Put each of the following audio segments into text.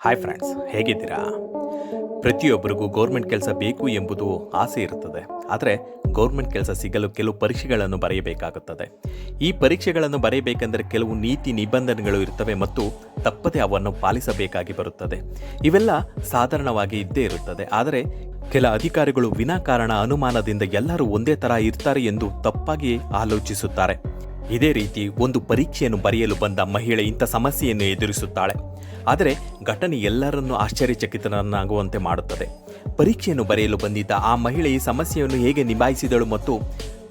Hi friends ಹೇಗಿದ್ದೀರಾ? ಪ್ರತಿಯೊಬ್ಬರಿಗೂ government ಕೆಲಸ ಬೇಕು ಎಂಬುದು ಆಸೆ ಇರುತ್ತದೆ. ಆದರೆ ಗೌರ್ಮೆಂಟ್ ಕೆಲಸ ಸಿಗಲು ಕೆಲವು ಪರೀಕ್ಷೆಗಳನ್ನು ಬರೆಯಬೇಕಾಗುತ್ತದೆ. ಈ ಪರೀಕ್ಷೆಗಳನ್ನು ಬರೆಯಬೇಕೆಂದರೆ ಕೆಲವು ನೀತಿ ನಿಬಂಧನೆಗಳು ಇರ್ತವೆ ಮತ್ತು ತಪ್ಪದೆ ಅವನ್ನು ಪಾಲಿಸಬೇಕಾಗಿ ಬರುತ್ತದೆ. ಇವೆಲ್ಲ ಸಾಧಾರಣವಾಗಿ ಇದ್ದೇ ಇರುತ್ತದೆ. ಆದರೆ ಕೆಲ ಅಧಿಕಾರಿಗಳು ವಿನಾಕಾರಣ ಅನುಮಾನದಿಂದ ಎಲ್ಲರೂ ಒಂದೇ ಥರ ಇರ್ತಾರೆ ಎಂದು ತಪ್ಪಾಗಿ ಆಲೋಚಿಸುತ್ತಾರೆ. ಇದೇ ರೀತಿ ಒಂದು ಪರೀಕ್ಷೆಯನ್ನು ಬರೆಯಲು ಬಂದ ಮಹಿಳೆ ಇಂಥ ಸಮಸ್ಯೆಯನ್ನು ಎದುರಿಸುತ್ತಾಳೆ. ಆದರೆ ಘಟನೆ ಎಲ್ಲರನ್ನೂ ಆಶ್ಚರ್ಯಚಕಿತನನ್ನಾಗುವಂತೆ ಮಾಡುತ್ತದೆ. ಪರೀಕ್ಷೆಯನ್ನು ಬರೆಯಲು ಬಂದಿದ್ದ ಆ ಮಹಿಳೆ ಈ ಸಮಸ್ಯೆಯನ್ನು ಹೇಗೆ ನಿಭಾಯಿಸಿದಳು ಮತ್ತು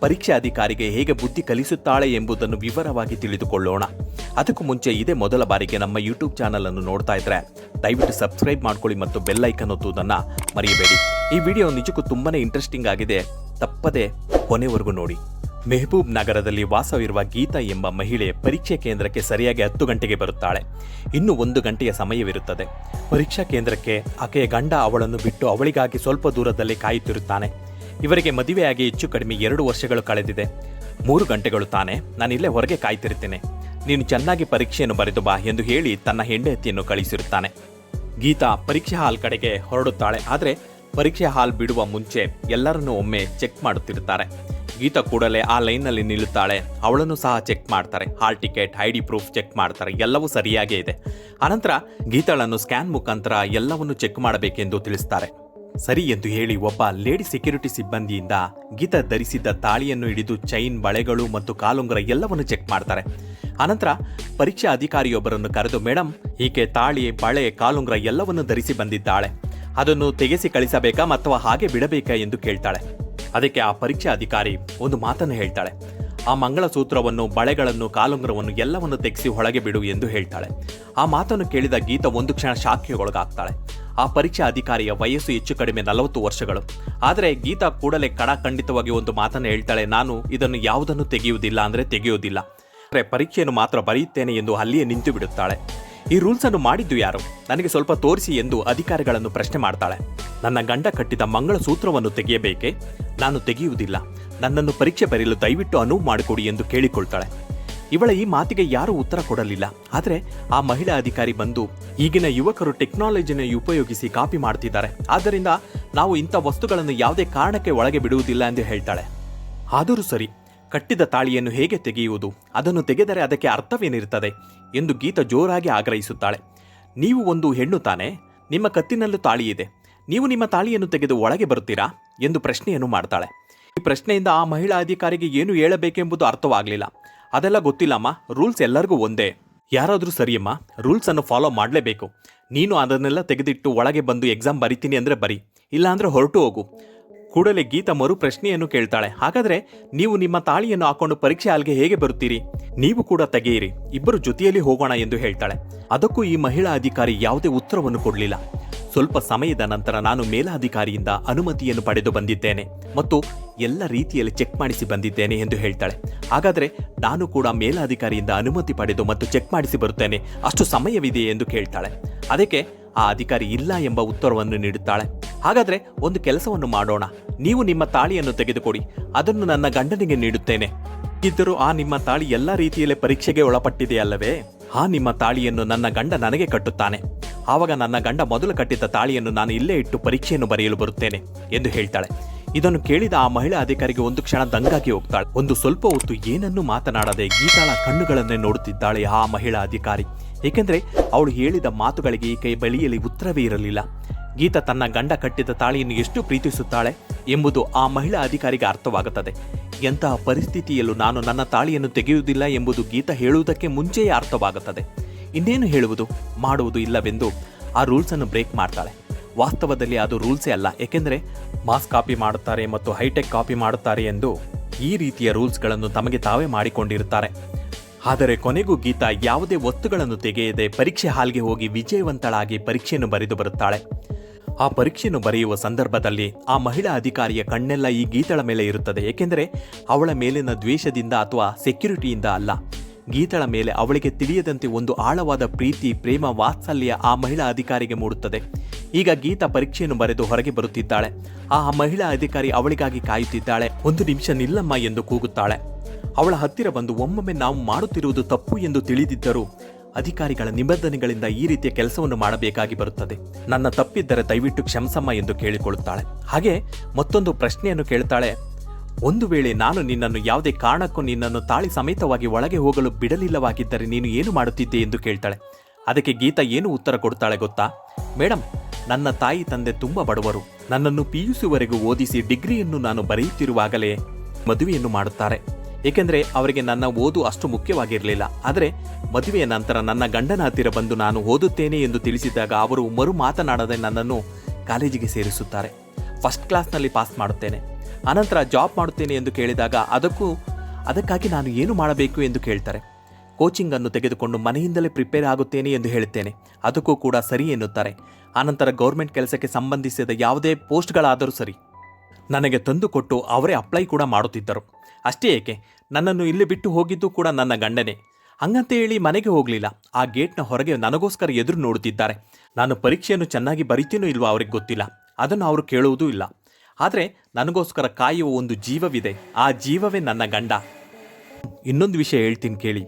ಪರೀಕ್ಷಾ ಅಧಿಕಾರಿಗೆ ಹೇಗೆ ಬುದ್ಧಿ ಕಲಿಸುತ್ತಾಳೆ ಎಂಬುದನ್ನು ವಿವರವಾಗಿ ತಿಳಿದುಕೊಳ್ಳೋಣ. ಅದಕ್ಕೂ ಮುಂಚೆ ಇದೇ ಮೊದಲ ಬಾರಿಗೆ ನಮ್ಮ ಯೂಟ್ಯೂಬ್ ಚಾನಲ್ ಅನ್ನು ನೋಡ್ತಾ ಇದ್ರೆ ದಯವಿಟ್ಟು ಸಬ್ಸ್ಕ್ರೈಬ್ ಮಾಡ್ಕೊಳ್ಳಿ ಮತ್ತು ಬೆಲ್ ಐಕನ್ ಒತ್ತುವುದನ್ನು ಮರೆಯಬೇಡಿ. ಈ ವಿಡಿಯೋ ನಿಜಕ್ಕೂ ತುಂಬಾ ಇಂಟ್ರೆಸ್ಟಿಂಗ್ ಆಗಿದೆ. ತಪ್ಪದೆ ಕೊನೆವರೆಗೂ ನೋಡಿ. ಮೆಹಬೂಬ್ ನಗರದಲ್ಲಿ ವಾಸವಿರುವ ಗೀತಾ ಎಂಬ ಮಹಿಳೆ ಪರೀಕ್ಷೆ ಕೇಂದ್ರಕ್ಕೆ ಸರಿಯಾಗಿ ಹತ್ತು ಗಂಟೆಗೆ ಬರುತ್ತಾಳೆ. ಇನ್ನು ಒಂದು ಗಂಟೆಯ ಸಮಯವಿರುತ್ತದೆ. ಪರೀಕ್ಷಾ ಕೇಂದ್ರಕ್ಕೆ ಆಕೆಯ ಗಂಡ ಅವಳನ್ನು ಬಿಟ್ಟು ಅವಳಿಗಾಗಿ ಸ್ವಲ್ಪ ದೂರದಲ್ಲಿ ಕಾಯುತ್ತಿರುತ್ತಾನೆ. ಇವರಿಗೆ ಮದುವೆಯಾಗಿ ಹೆಚ್ಚು ಕಡಿಮೆ ಎರಡು ವರ್ಷಗಳು ಕಳೆದಿದೆ. ಮೂರು ಗಂಟೆಗಳು ತಾನೆ. ನಾನಿಲ್ಲೇ ಹೊರಗೆ ಕಾಯ್ತಿರುತ್ತೇನೆ. ನೀನು ಚೆನ್ನಾಗಿ ಪರೀಕ್ಷೆಯನ್ನು ಬರೆದು ಬಾ ಎಂದು ಹೇಳಿ ತನ್ನ ಹೆಂಡತಿಯನ್ನು ಕಳಿಸಿರುತ್ತಾನೆ. ಗೀತಾ ಪರೀಕ್ಷಾ ಹಾಲ್ ಕಡೆಗೆ ಹೊರಡುತ್ತಾಳೆ. ಆದರೆ ಪರೀಕ್ಷೆ ಹಾಲ್ ಬಿಡುವ ಮುಂಚೆ ಎಲ್ಲರನ್ನೂ ಒಮ್ಮೆ ಚೆಕ್ ಮಾಡುತ್ತಿರುತ್ತಾರೆ. ಗೀತಾ ಕೂಡಲೇ ಆ ಲೈನ್ನಲ್ಲಿ ನಿಲ್ಲುತ್ತಾಳೆ. ಅವಳನ್ನು ಸಹ ಚೆಕ್ ಮಾಡ್ತಾರೆ. Hall ticket, I D proof check ಮಾಡ್ತಾರೆ. ಎಲ್ಲವೂ ಸರಿಯಾಗೇ ಇದೆ. ಅನಂತರ ಗೀತಾಳನ್ನು ಸ್ಕ್ಯಾನ್ ಮುಖಾಂತರ ಎಲ್ಲವನ್ನು ಚೆಕ್ ಮಾಡಬೇಕೆಂದು ತಿಳಿಸ್ತಾರೆ. ಸರಿ ಎಂದು ಹೇಳಿ ಒಬ್ಬ ಲೇಡಿ ಸೆಕ್ಯೂರಿಟಿ ಸಿಬ್ಬಂದಿಯಿಂದ ಗೀತಾ ಧರಿಸಿದ್ದ ತಾಳಿಯನ್ನು ಹಿಡಿದು ಚೈನ್, ಬಳೆಗಳು ಮತ್ತು ಕಾಲುಂಗರ ಎಲ್ಲವನ್ನು ಚೆಕ್ ಮಾಡ್ತಾರೆ. ಅನಂತರ ಪರೀಕ್ಷಾ ಅಧಿಕಾರಿಯೊಬ್ಬರನ್ನು ಕರೆದು ಮೇಡಮ್ ಈಕೆ ತಾಳಿ, ಬಳೆ, ಕಾಲುಂಗರ ಎಲ್ಲವನ್ನು ಧರಿಸಿ ಬಂದಿದ್ದಾಳೆ. ಅದನ್ನು ತೆಗೆಸಿ ಕಳಿಸಬೇಕಾ ಅಥವಾ ಹಾಗೆ ಬಿಡಬೇಕಾ? ಎಂದು ಕೇಳ್ತಾಳೆ. ಅದಕ್ಕೆ ಆ ಪರೀಕ್ಷಾ ಅಧಿಕಾರಿ ಒಂದು ಮಾತನ್ನು ಹೇಳ್ತಾಳೆ. ಆ ಮಂಗಳಸೂತ್ರವನ್ನು, ಬಳೆಗಳನ್ನು, ಕಾಲುಂಗರವನ್ನು ಎಲ್ಲವನ್ನು ತೆಗೆಸಿ ಒಳಗೆ ಬಿಡು ಎಂದು ಹೇಳ್ತಾಳೆ. ಆ ಮಾತನ್ನು ಕೇಳಿದ ಗೀತ ಒಂದು ಕ್ಷಣ ಶಾಖೆಗೊಳಗಾಗ್ತಾಳೆ. ಆ ಪರೀಕ್ಷಾ ಅಧಿಕಾರಿಯ ವಯಸ್ಸು ಹೆಚ್ಚು ಕಡಿಮೆ ನಲವತ್ತು ವರ್ಷಗಳು. ಆದರೆ ಗೀತಾ ಕೂಡಲೇ ಕಡ ಖಂಡಿತವಾಗಿ ಒಂದು ಮಾತನ್ನು ಹೇಳ್ತಾಳೆ, ನಾನು ಇದನ್ನು ಯಾವುದನ್ನು ತೆಗೆಯುವುದಿಲ್ಲ ಅಂದರೆ ತೆಗೆಯುವುದಿಲ್ಲ. ಆದರೆ ಪರೀಕ್ಷೆಯನ್ನು ಮಾತ್ರ ಬರೆಯುತ್ತೇನೆ ಎಂದು ಅಲ್ಲಿಯೇ ನಿಂತು ಬಿಡುತ್ತಾಳೆ. ಈ ರೂಲ್ಸ್ ಅನ್ನು ಮಾಡಿದ್ದು ಯಾರು? ನನಗೆ ಸ್ವಲ್ಪ ತೋರಿಸಿ ಎಂದು ಅಧಿಕಾರಿಗಳನ್ನು ಪ್ರಶ್ನೆ ಮಾಡ್ತಾಳೆ. ನನ್ನ ಗಂಡ ಕಟ್ಟಿದ ಮಂಗಳಸೂತ್ರವನ್ನು ತೆಗೆಯಬೇಕೆ? ನಾನು ತೆಗೆಯುವುದಿಲ್ಲ. ನನ್ನನ್ನು ಪರೀಕ್ಷೆ ಬರೆಯಲು ದಯವಿಟ್ಟು ಅನುವು ಮಾಡಿಕೊಡಿ ಎಂದು ಕೇಳಿಕೊಳ್ತಾಳೆ. ಇವಳ ಈ ಮಾತಿಗೆ ಯಾರೂ ಉತ್ತರ ಕೊಡಲಿಲ್ಲ. ಆದರೆ ಆ ಮಹಿಳಾ ಅಧಿಕಾರಿ ಬಂದು ಈಗಿನ ಯುವಕರು ಟೆಕ್ನಾಲಜಿನ ಉಪಯೋಗಿಸಿ ಕಾಪಿ ಮಾಡ್ತಿದ್ದಾರೆ. ಆದ್ದರಿಂದ ನಾವು ಇಂಥ ವಸ್ತುಗಳನ್ನು ಯಾವುದೇ ಕಾರಣಕ್ಕೆ ಒಳಗೆ ಬಿಡುವುದಿಲ್ಲ ಎಂದು ಹೇಳ್ತಾಳೆ. ಆದರೂ ಸರಿ, ಕಟ್ಟಿದ ತಾಳಿಯನ್ನು ಹೇಗೆ ತೆಗೆಯುವುದು? ಅದನ್ನು ತೆಗೆದರೆ ಅದಕ್ಕೆ ಅರ್ಥವೇನಿರುತ್ತದೆ? ಎಂದು ಗೀತ ಜೋರಾಗಿ ಆಗ್ರಹಿಸುತ್ತಾಳೆ. ನೀವು ಒಂದು ಹೆಣ್ಣು ತಾನೆ? ನಿಮ್ಮ ಕತ್ತಿನಲ್ಲೂ ತಾಳಿ ಇದೆ ನೀವು ನಿಮ್ಮ ತಾಳಿಯನ್ನು ತೆಗೆದು ಒಳಗೆ ಬರುತ್ತೀರಾ ಎಂದು ಪ್ರಶ್ನೆಯನ್ನು ಮಾಡ್ತಾಳೆ. ಈ ಪ್ರಶ್ನೆಯಿಂದ ಆ ಮಹಿಳಾ ಅಧಿಕಾರಿಗೆ ಏನು ಹೇಳಬೇಕೆಂಬುದು ಅರ್ಥವಾಗಲಿಲ್ಲ. ಅದೆಲ್ಲ ಗೊತ್ತಿಲ್ಲಮ್ಮ, ರೂಲ್ಸ್ ಎಲ್ಲರಿಗೂ ಒಂದೇ. ಯಾರಾದರೂ ಸರಿಯಮ್ಮ, ರೂಲ್ಸ್ ಅನ್ನು ಫಾಲೋ ಮಾಡಲೇಬೇಕು. ನೀನು ಅದನ್ನೆಲ್ಲ ತೆಗೆದಿಟ್ಟು ಒಳಗೆ ಬಂದು ಎಕ್ಸಾಮ್ ಬರಿತೀನಿ ಅಂದರೆ ಬರಿ, ಇಲ್ಲಾಂದರೆ ಹೊರಟು ಹೋಗು. ಕೂಡಲೇ ಗೀತಾ ಮರು ಪ್ರಶ್ನೆಯನ್ನು ಕೇಳ್ತಾಳೆ. ಹಾಗಾದ್ರೆ ನೀವು ನಿಮ್ಮ ತಾಳಿಯನ್ನು ಹಾಕೊಂಡು ಪರೀಕ್ಷೆ ಹಾಲ್ಗೆ ಹೇಗೆ ಬರುತ್ತೀರಿ? ನೀವು ಕೂಡ ತೆಗೆಯಿರಿ, ಇಬ್ಬರು ಜೊತೆಯಲ್ಲಿ ಹೋಗೋಣ ಎಂದು ಹೇಳ್ತಾಳೆ. ಅದಕ್ಕೂ ಈ ಮಹಿಳಾ ಅಧಿಕಾರಿ ಯಾವುದೇ ಉತ್ತರವನ್ನು ಕೊಡಲಿಲ್ಲ. ಸ್ವಲ್ಪ ಸಮಯದ ನಂತರ ನಾನು ಮೇಲಾಧಿಕಾರಿಯಿಂದ ಅನುಮತಿಯನ್ನು ಪಡೆದು ಬಂದಿದ್ದೇನೆ ಮತ್ತು ಎಲ್ಲ ರೀತಿಯಲ್ಲಿ ಚೆಕ್ ಮಾಡಿಸಿ ಬಂದಿದ್ದೇನೆ ಎಂದು ಹೇಳ್ತಾಳೆ. ಹಾಗಾದರೆ ನಾನು ಕೂಡ ಮೇಲಾಧಿಕಾರಿಯಿಂದ ಅನುಮತಿ ಪಡೆದು ಮತ್ತು ಚೆಕ್ ಮಾಡಿಸಿ ಬರುತ್ತೇನೆ. ಅಷ್ಟು ಸಮಯವಿದೆ ಎಂದು ಕೇಳ್ತಾಳೆ. ಅದಕ್ಕೆ ಆ ಅಧಿಕಾರಿ ಇಲ್ಲ ಎಂಬ ಉತ್ತರವನ್ನು ನೀಡುತ್ತಾಳೆ. ಹಾಗಾದರೆ ಒಂದು ಕೆಲಸವನ್ನು ಮಾಡೋಣ. ನೀವು ನಿಮ್ಮ ತಾಳಿಯನ್ನು ತೆಗೆದುಕೊಡಿ. ಅದನ್ನು ನನ್ನ ಗಂಡನಿಗೆ ನೀಡುತ್ತೇನೆ. ಇದ್ದರೂ ಆ ನಿಮ್ಮ ತಾಳಿ ಎಲ್ಲ ರೀತಿಯಲ್ಲಿ ಪರೀಕ್ಷೆಗೆ ಒಳಪಟ್ಟಿದೆಯಲ್ಲವೇ? ಆ ನಿಮ್ಮ ತಾಳಿಯನ್ನು ನನ್ನ ಗಂಡ ನನಗೆ ಕಟ್ಟುತ್ತಾನೆ. ಆವಾಗ ನನ್ನ ಗಂಡ ಮೊದಲು ಕಟ್ಟಿದ್ದ ತಾಳಿಯನ್ನು ನಾನು ಇಲ್ಲೇ ಇಟ್ಟು ಪರೀಕ್ಷೆಯನ್ನು ಬರೆಯಲು ಬರುತ್ತೇನೆ ಎಂದು ಹೇಳ್ತಾಳೆ. ಇದನ್ನು ಕೇಳಿದ ಆ ಮಹಿಳಾ ಅಧಿಕಾರಿಗೆ ಒಂದು ಕ್ಷಣ ದಂಗಾಗಿ ಹೋಗ್ತಾಳೆ. ಒಂದು ಸ್ವಲ್ಪ ಹೊತ್ತು ಏನನ್ನೂ ಮಾತನಾಡದೆ ಗೀತಾಳ ಕಣ್ಣುಗಳನ್ನೇ ನೋಡುತ್ತಿದ್ದಾಳೆ ಆ ಮಹಿಳಾ ಅಧಿಕಾರಿ. ಏಕೆಂದರೆ ಅವಳು ಹೇಳಿದ ಮಾತುಗಳಿಗೆ ಕೈ ಬಳಿಯಲ್ಲಿ ಉತ್ತರವೇ ಇರಲಿಲ್ಲ. ಗೀತಾ ತನ್ನ ಗಂಡ ಕಟ್ಟಿದ ತಾಳಿಯನ್ನು ಎಷ್ಟು ಪ್ರೀತಿಸುತ್ತಾಳೆ ಎಂಬುದು ಆ ಮಹಿಳಾ ಅಧಿಕಾರಿಗೆ ಅರ್ಥವಾಗುತ್ತದೆ. ಎಂತಹ ಪರಿಸ್ಥಿತಿಯಲ್ಲೂ ನಾನು ನನ್ನ ತಾಳಿಯನ್ನು ತೆಗೆಯುವುದಿಲ್ಲ ಎಂಬುದು ಗೀತ ಹೇಳುವುದಕ್ಕೆ ಮುಂಚೆಯೇ ಅರ್ಥವಾಗುತ್ತದೆ. ಇನ್ನೇನು ಹೇಳುವುದು? ಮಾಡುವುದು ಇಲ್ಲವೆಂದು ಆ ರೂಲ್ಸನ್ನು ಬ್ರೇಕ್ ಮಾಡ್ತಾಳೆ. ವಾಸ್ತವದಲ್ಲಿ ಅದು ರೂಲ್ಸೇ ಅಲ್ಲ, ಏಕೆಂದರೆ ಮಾಸ್ ಕಾಪಿ ಮಾಡುತ್ತಾರೆ ಮತ್ತು ಹೈಟೆಕ್ ಕಾಪಿ ಮಾಡುತ್ತಾರೆ ಎಂದು ಈ ರೀತಿಯ ರೂಲ್ಸ್ಗಳನ್ನು ತಮಗೆ ತಾವೇ ಮಾಡಿಕೊಂಡಿರುತ್ತಾರೆ. ಆದರೆ ಕೊನೆಗೂ ಗೀತಾ ಯಾವುದೇ ವಸ್ತುಗಳನ್ನು ತೆಗೆಯದೆ ಪರೀಕ್ಷೆ ಹಾಲ್ಗೆ ಹೋಗಿ ವಿಜಯವಂತಳಾಗಿ ಪರೀಕ್ಷೆಯನ್ನು ಬರೆದು ಬರುತ್ತಾಳೆ. ಆ ಪರೀಕ್ಷೆಯನ್ನು ಬರೆಯುವ ಸಂದರ್ಭದಲ್ಲಿ ಆ ಮಹಿಳಾ ಅಧಿಕಾರಿಯ ಕಣ್ಣೆಲ್ಲ ಈ ಗೀತಳ ಮೇಲೆ ಇರುತ್ತದೆ, ಏಕೆಂದರೆ ಅವಳ ಮೇಲಿನ ದ್ವೇಷದಿಂದ ಅಥವಾ ಸೆಕ್ಯುರಿಟಿಯಿಂದ ಅಲ್ಲ. ಗೀತಳ ಮೇಲೆ ಅವಳಿಗೆ ತಿಳಿಯದಂತೆ ಒಂದು ಆಳವಾದ ಪ್ರೀತಿ, ಪ್ರೇಮ, ವಾತ್ಸಲ್ಯ ಆ ಮಹಿಳಾ ಅಧಿಕಾರಿಗೆ ಮೂಡುತ್ತದೆ. ಈಗ ಗೀತಾ ಪರೀಕ್ಷೆಯನ್ನು ಬರೆದು ಹೊರಗೆ ಬರುತ್ತಿದ್ದಾಳೆ. ಆ ಮಹಿಳಾ ಅಧಿಕಾರಿ ಅವಳಿಗಾಗಿ ಕಾಯುತ್ತಿದ್ದಾಳೆ. ಒಂದು ನಿಮಿಷ ನಿಲ್ಲಮ್ಮ ಎಂದು ಕೂಗುತ್ತಾಳೆ. ಅವಳ ಹತ್ತಿರ ಬಂದು ಒಮ್ಮೊಮ್ಮೆ ನಾವು ಮಾಡುತ್ತಿರುವುದು ತಪ್ಪು ಎಂದು ತಿಳಿದಿದ್ದರೂ ಅಧಿಕಾರಿಗಳ ನಿಬಂಧನೆಗಳಿಂದ ಈ ರೀತಿಯ ಕೆಲಸವನ್ನು ಮಾಡಬೇಕಾಗಿ ಬರುತ್ತದೆ. ನನ್ನ ತಪ್ಪಿದ್ದರೆ ದಯವಿಟ್ಟು ಕ್ಷಮಸಮ್ಮ ಎಂದು ಕೇಳಿಕೊಳ್ಳುತ್ತಾಳೆ. ಹಾಗೆ ಮತ್ತೊಂದು ಪ್ರಶ್ನೆಯನ್ನು ಕೇಳ್ತಾಳೆ. ಒಂದು ವೇಳೆ ನಾನು ನಿನ್ನನ್ನು ಯಾವುದೇ ಕಾರಣಕ್ಕೂ ನಿನ್ನನ್ನು ತಾಳಿ ಸಮೇತವಾಗಿ ಒಳಗೆ ಹೋಗಲು ಬಿಡಲಿಲ್ಲವಾಗಿದ್ದರೆ ನೀನು ಏನು ಮಾಡುತ್ತಿದ್ದೆ ಎಂದು ಕೇಳ್ತಾಳೆ. ಅದಕ್ಕೆ ಗೀತಾ ಏನು ಉತ್ತರ ಕೊಡ್ತಾಳೆ ಗೊತ್ತಾ? ಮೇಡಮ್ ನನ್ನ ತಾಯಿ ತಂದೆ ತುಂಬ ಬಡವರು. ನನ್ನನ್ನು ಪಿ ಯು ಸಿವರೆಗೂ ಓದಿಸಿ ಡಿಗ್ರಿಯನ್ನು ನಾನು ಬರೆಯುತ್ತಿರುವಾಗಲೇ ಮದುವೆಯನ್ನು ಮಾಡುತ್ತಾರೆ. ಏಕೆಂದರೆ ಅವರಿಗೆ ನನ್ನ ಓದು ಅಷ್ಟು ಮುಖ್ಯವಾಗಿರಲಿಲ್ಲ. ಆದರೆ ಮದುವೆಯ ನಂತರ ನನ್ನ ಗಂಡನ ಹತ್ತಿರ ಬಂದು ನಾನು ಓದುತ್ತೇನೆ ಎಂದು ತಿಳಿಸಿದಾಗ ಅವರು ಮರು ಮಾತನಾಡದೆ ನನ್ನನ್ನು ಕಾಲೇಜಿಗೆ ಸೇರಿಸುತ್ತಾರೆ. ಫಸ್ಟ್ ಕ್ಲಾಸ್ನಲ್ಲಿ ಪಾಸ್ ಮಾಡುತ್ತೇನೆ. ಅನಂತರ ಜಾಬ್ ಮಾಡುತ್ತೇನೆ ಎಂದು ಕೇಳಿದಾಗ ಅದಕ್ಕೂ, ಅದಕ್ಕಾಗಿ ನಾನು ಏನು ಮಾಡಬೇಕು ಎಂದು ಕೇಳ್ತಾರೆ. ಕೋಚಿಂಗ್ ಅನ್ನು ತೆಗೆದುಕೊಂಡು ಮನೆಯಿಂದಲೇ ಪ್ರಿಪೇರ್ ಆಗುತ್ತೇನೆ ಎಂದು ಹೇಳುತ್ತೇನೆ. ಅದಕ್ಕೂ ಕೂಡ ಸರಿ ಎನ್ನುತ್ತಾರೆ. ಆನಂತರ ಗೌರ್ಮೆಂಟ್ ಕೆಲಸಕ್ಕೆ ಸಂಬಂಧಿಸಿದ ಯಾವುದೇ ಪೋಸ್ಟ್ಗಳಾದರೂ ಸರಿ. ನನಗೆ ತಂದುಕೊಟ್ಟು ಅವರೇ ಅಪ್ಲೈ ಕೂಡ ಮಾಡುತ್ತಿದ್ದರು. ಅಷ್ಟೇ ಏಕೆ, ನನ್ನನ್ನು ಇಲ್ಲಿ ಬಿಟ್ಟು ಹೋಗಿದ್ದು ಕೂಡ ನನ್ನ ಗಂಡನೇ. ಹಂಗಂತ ಹೇಳಿ ಮನೆಗೆ ಹೋಗಲಿಲ್ಲ. ಆ ಗೇಟ್ನ ಹೊರಗೆ ನನಗೋಸ್ಕರ ಎದುರು ನೋಡುತ್ತಿದ್ದಾರೆ. ನಾನು ಪರೀಕ್ಷೆಯನ್ನು ಚೆನ್ನಾಗಿ ಬರಿತೀನೋ ಇಲ್ವೋ ಅವರಿಗೆ ಗೊತ್ತಿಲ್ಲ. ಅದನ್ನು ಅವರು ಕೇಳುವುದೂ ಇಲ್ಲ. ಆದರೆ ನನಗೋಸ್ಕರ ಕಾಯುವ ಒಂದು ಜೀವವಿದೆ. ಆ ಜೀವವೇ ನನ್ನ ಗಂಡ. ಇನ್ನೊಂದು ವಿಷಯ ಹೇಳ್ತೀನಿ ಕೇಳಿ.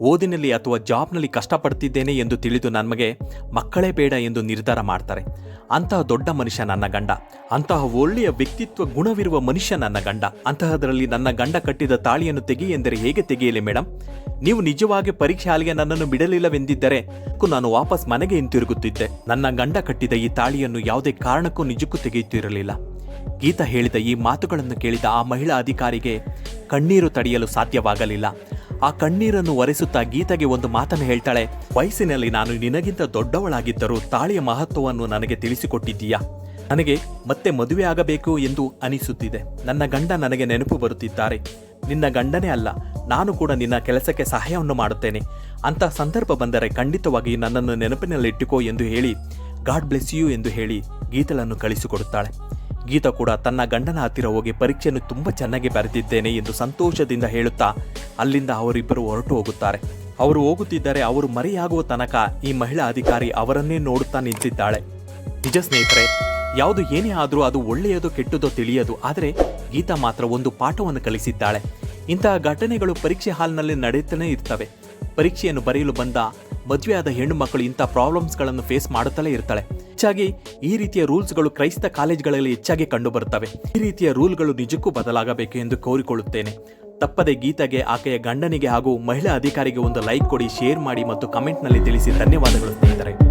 ಓದಿನಲ್ಲಿ ಅಥವಾ ಜಾಬ್ನಲ್ಲಿ ಕಷ್ಟಪಡ್ತಿದ್ದೇನೆ ಎಂದು ತಿಳಿದು ನಮಗೆ ಮಕ್ಕಳೇ ಬೇಡ ಎಂದು ನಿರ್ಧಾರ ಮಾಡ್ತಾರೆ. ಅಂತಹ ದೊಡ್ಡ ಮನುಷ್ಯ ನನ್ನ ಗಂಡ. ಅಂತಹ ಒಳ್ಳೆಯ ವ್ಯಕ್ತಿತ್ವ ಗುಣವಿರುವ ಮನುಷ್ಯ ನನ್ನ ಗಂಡ. ಅಂತಹದರಲ್ಲಿ ನನ್ನ ಗಂಡ ಕಟ್ಟಿದ ತಾಳಿಯನ್ನು ತೆಗಿ ಎಂದರೆ ಹೇಗೆ ತೆಗೆಯಲಿ ಮೇಡಮ್ ನೀವು ನಿಜವಾಗಿ ಪರೀಕ್ಷೆ ನನ್ನನ್ನು ಬಿಡಲಿಲ್ಲವೆಂದಿದ್ದರೆ ನಾನು ವಾಪಸ್ ಮನೆಗೆ ಹಿಂತಿರುಗುತ್ತಿದ್ದೆ. ನನ್ನ ಗಂಡ ಕಟ್ಟಿದ ಈ ತಾಳಿಯನ್ನು ಯಾವುದೇ ಕಾರಣಕ್ಕೂ ನಿಜಕ್ಕೂ ತೆಗೆಯುತ್ತಿರಲಿಲ್ಲ. ಗೀತಾ ಹೇಳಿದ ಈ ಮಾತುಗಳನ್ನು ಕೇಳಿದ ಆ ಮಹಿಳಾ ಅಧಿಕಾರಿಗೆ ಕಣ್ಣೀರು ತಡೆಯಲು ಸಾಧ್ಯವಾಗಲಿಲ್ಲ. ಆ ಕಣ್ಣೀರನ್ನು ಒರೆಸುತ್ತಾ ಗೀತೆಗೆ ಒಂದು ಮಾತನ್ನು ಹೇಳ್ತಾಳೆ, ವಯಸ್ಸಿನಲ್ಲಿ ನಾನು ನಿನಗಿಂತ ದೊಡ್ಡವಳಾಗಿದ್ದರೂ ತಾಳಿಯ ಮಹತ್ವವನ್ನು ನನಗೆ ತಿಳಿಸಿಕೊಟ್ಟಿದ್ದೀಯಾ? ನನಗೆ ಮತ್ತೆ ಮದುವೆ ಆಗಬೇಕು ಎಂದು ಅನಿಸುತ್ತಿದೆ. ನನ್ನ ಗಂಡ ನನಗೆ ನೆನಪು ಬರುತ್ತಿದ್ದಾರೆ. ನಿನ್ನ ಗಂಡನೇ ಅಲ್ಲ, ನಾನು ಕೂಡ ನಿನ್ನ ಕೆಲಸಕ್ಕೆ ಸಹಾಯವನ್ನು ಮಾಡುತ್ತೇನೆ. ಅಂತ ಸಂದರ್ಭ ಬಂದರೆ ಖಂಡಿತವಾಗಿ ನನ್ನನ್ನು ನೆನಪಿನಲ್ಲಿಟ್ಟುಕೋ ಎಂದು ಹೇಳಿ, ಗಾಡ್ ಬ್ಲೆಸ್ ಯು ಎಂದು ಹೇಳಿ ಗೀತಲನ್ನು ಕಳಿಸಿಕೊಡುತ್ತಾಳೆ. ಗೀತಾ ಕೂಡ ತನ್ನ ಗಂಡನ ಹತ್ತಿರ ಹೋಗಿ ಪರೀಕ್ಷೆಯನ್ನು ತುಂಬ ಚೆನ್ನಾಗಿ ಬರೆದಿದ್ದೇನೆ ಎಂದು ಸಂತೋಷದಿಂದ ಹೇಳುತ್ತಾ ಅಲ್ಲಿಂದ ಅವರಿಬ್ಬರು ಹೊರಟು ಹೋಗುತ್ತಾರೆ. ಅವರು ಹೋಗುತ್ತಿದ್ದರೆ ಅವರು ಮರೆಯಾಗುವ ತನಕ ಈ ಮಹಿಳಾ ಅಧಿಕಾರಿ ಅವರನ್ನೇ ನೋಡುತ್ತಾ ನಿಂತಿದ್ದಾಳೆ. ನಿಜ ಸ್ನೇಹಿತರೆ, ಯಾವುದು ಏನೇ ಆದರೂ ಅದು ಒಳ್ಳೆಯದು ಕೆಟ್ಟದೋ ತಿಳಿಯದು, ಆದರೆ ಗೀತಾ ಮಾತ್ರ ಒಂದು ಪಾಠವನ್ನು ಕಲಿಸಿದ್ದಾಳೆ. ಇಂತಹ ಘಟನೆಗಳು ಪರೀಕ್ಷೆ ಹಾಲ್ನಲ್ಲಿ ನಡೆಯುತ್ತಲೇ ಇರ್ತವೆ. ಪರೀಕ್ಷೆಯನ್ನು ಬರೆಯಲು ಬಂದ ಮದುವೆಯಾದ ಹೆಣ್ಣು ಮಕ್ಕಳು ಇಂಥ ಪ್ರಾಬ್ಲಮ್ಸ್ಗಳನ್ನು ಫೇಸ್ ಮಾಡುತ್ತಲೇ ಇರ್ತಾಳೆ. ಹೆಚ್ಚಾಗಿ ಈ ರೀತಿಯ ರೂಲ್ಸ್ಗಳು ಕ್ರೈಸ್ತ ಕಾಲೇಜ್ಗಳಲ್ಲಿ ಹೆಚ್ಚಾಗಿ ಕಂಡುಬರುತ್ತವೆ. ಈ ರೀತಿಯ ರೂಲ್ಗಳು ನಿಜಕ್ಕೂ ಬದಲಾಗಬೇಕು ಎಂದು ಕೋರಿಕೊಳ್ಳುತ್ತೇನೆ. ತಪ್ಪದೆ ಗೀತಾಗೆ, ಆಕೆಯ ಗಂಡನಿಗೆ ಹಾಗೂ ಮಹಿಳಾ ಅಧಿಕಾರಿಗೆ ಒಂದು ಲೈಕ್ ಕೊಡಿ, ಶೇರ್ ಮಾಡಿ ಮತ್ತು ಕಮೆಂಟ್ನಲ್ಲಿ ತಿಳಿಸಿ. ಧನ್ಯವಾದಗಳು ಸ್ನೇಹಿತರೆ.